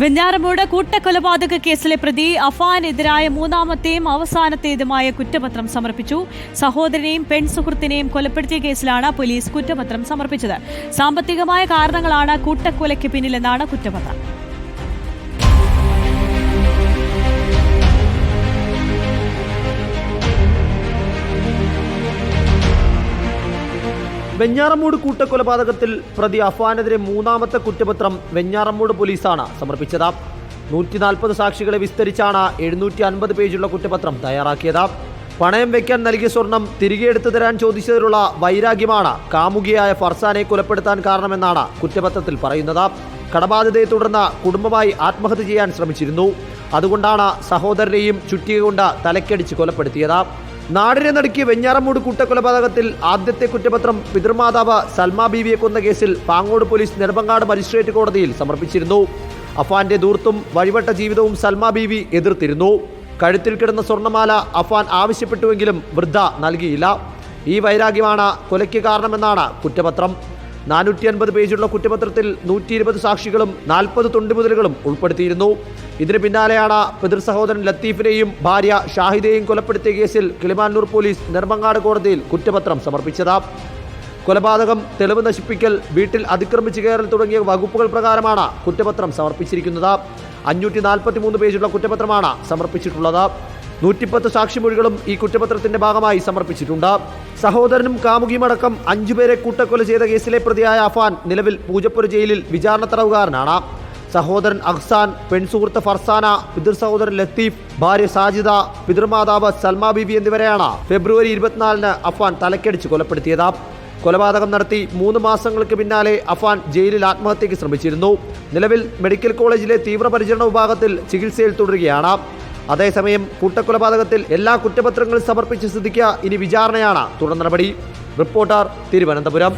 വെഞ്ഞാറമൂട് കൂട്ടക്കൊലപാതക കേസിലെ പ്രതി അഫാനെതിരായ മൂന്നാമത്തെയും അവസാനത്തേതുമായ കുറ്റപത്രം സമർപ്പിച്ചു. സഹോദരനെയും പെൺസുഹൃത്തിനെയും കൊലപ്പെടുത്തിയ കേസിലാണ് പോലീസ് കുറ്റപത്രം സമർപ്പിച്ചത്. സാമ്പത്തികമായ കാരണങ്ങളാണ് കൂട്ടക്കൊലയ്ക്ക് പിന്നിലെന്നാണ് കുറ്റപത്രം. വെഞ്ഞാറമ്മൂട് കൂട്ടക്കൊലപാതകത്തിൽ പ്രതി അഫാനെതിരെ മൂന്നാമത്തെ കുറ്റപത്രം വെഞ്ഞാറമ്മൂട് പോലീസാണ് സമർപ്പിച്ചത്. നൂറ്റി നാൽപ്പത് സാക്ഷികളെ വിസ്തരിച്ചാണ് എഴുന്നൂറ്റി അൻപത് പേജുള്ള കുറ്റപത്രം തയ്യാറാക്കിയത്. പണയം വെക്കാൻ നൽകിയ സ്വർണം തിരികെ എടുത്തു തരാൻ ചോദിച്ചതിലുള്ള വൈരാഗ്യമാണ് കാമുകിയായ ഫർസാനെ കൊലപ്പെടുത്താൻ കാരണമെന്നാണ് കുറ്റപത്രത്തിൽ പറയുന്നത്. കടബാധ്യതയെ തുടർന്ന് കുടുംബമായി ആത്മഹത്യ ചെയ്യാൻ ശ്രമിച്ചിരുന്നു. അതുകൊണ്ടാണ് സഹോദരനെയും ചുറ്റിക കൊണ്ട് തലക്കടിച്ച് കൊലപ്പെടുത്തിയത്. നാടിനെ നടുക്കിയ വെഞ്ഞാറമൂട് കൂട്ടക്കൊലപാതകത്തിൽ ആദ്യത്തെ കുറ്റപത്രം പിതൃമാതാവ് സൽമാ ബീവിയെ കൊന്ന കേസിൽ പാങ്ങോട് പോലീസ് നെടുമ്പങ്ങാട് മജിസ്ട്രേറ്റ് കോടതിയിൽ സമർപ്പിച്ചിരുന്നു. അഫാന്റെ ദൂർത്തും വഴിവട്ട ജീവിതവും സൽമാ ബീവി എതിർത്തിരുന്നു. കഴുത്തിൽ കിടന്ന സ്വർണമാല അഫാൻ ആവശ്യപ്പെട്ടുവെങ്കിലും വൃദ്ധ നൽകിയില്ല. ഈ വൈരാഗ്യമാണ് കൊലയ്ക്ക് കാരണമെന്നാണ് കുറ്റപത്രം. നാനൂറ്റി അൻപത് പേജുള്ള കുറ്റപത്രത്തിൽ നൂറ്റി ഇരുപത് സാക്ഷികളും നാൽപ്പത് തൊണ്ടുമുതലുകളും ഉൾപ്പെടുത്തിയിരുന്നു. ഇതിന് പിന്നാലെയാണ് പിതൃ സഹോദരൻ ലത്തീഫിനെയും ഭാര്യ ഷാഹിദയെയും കൊലപ്പെടുത്തിയ കേസിൽ കിളിമാനൂർ പോലീസ് നെർമങ്ങാട് കോടതിയിൽ കുറ്റപത്രം സമർപ്പിച്ചത്. കൊലപാതകം തെളിവ് നശിപ്പിക്കൽ വീട്ടിൽ അതിക്രമിച്ചു കയറൽ തുടങ്ങിയ വകുപ്പുകൾ പ്രകാരമാണ് കുറ്റപത്രം സമർപ്പിച്ചിരിക്കുന്നത്. അഞ്ഞൂറ്റി നാൽപ്പത്തി മൂന്ന് പേജുള്ള കുറ്റപത്രമാണ് സമർപ്പിച്ചിട്ടുള്ളത്. നൂറ്റിപ്പത്ത് സാക്ഷിമൊഴികളും ഈ കുറ്റപത്രത്തിന്റെ ഭാഗമായി സമർപ്പിച്ചിട്ടുണ്ട്. സഹോദരനും കാമുകിയുമടക്കം അഞ്ചുപേരെ കൂട്ടക്കൊല ചെയ്ത കേസിലെ പ്രതിയായ അഫാൻ നിലവിൽ പൂജപ്പുര ജയിലിൽ വിചാരണ തടവുകാരനാണ്. സഹോദരൻ അഹ്സാൻ പെൺസുഹൃത്ത് ഫർസാന പിതൃ സഹോദരൻ ലത്തീഫ് ഭാര്യ സാജിദ പിതൃമാതാവ് സൽമാ ബീബി എന്നിവരെയാണ് ഫെബ്രുവരി ഇരുപത്തിനാലിന് അഫാൻ തലക്കടിച്ച് കൊലപ്പെടുത്തിയത്. കൊലപാതകം നടത്തി മൂന്ന് മാസങ്ങൾക്ക് പിന്നാലെ അഫാൻ ജയിലിൽ ആത്മഹത്യയ്ക്ക് ശ്രമിച്ചിരുന്നു. നിലവിൽ മെഡിക്കൽ കോളേജിലെ തീവ്രപരിചരണ വിഭാഗത്തിൽ ചികിത്സയിൽ തുടരുകയാണ്. അതേസമയം കൂട്ടക്കൊലപാതകത്തിൽ എല്ലാ കുറ്റപത്രങ്ങളും സമർപ്പിച്ച സ്ഥിതിക്ക് ഇനി വിചാരണയാണ്. തുടർ നടപടി. റിപ്പോർട്ടർ തിരുവനന്തപുരം.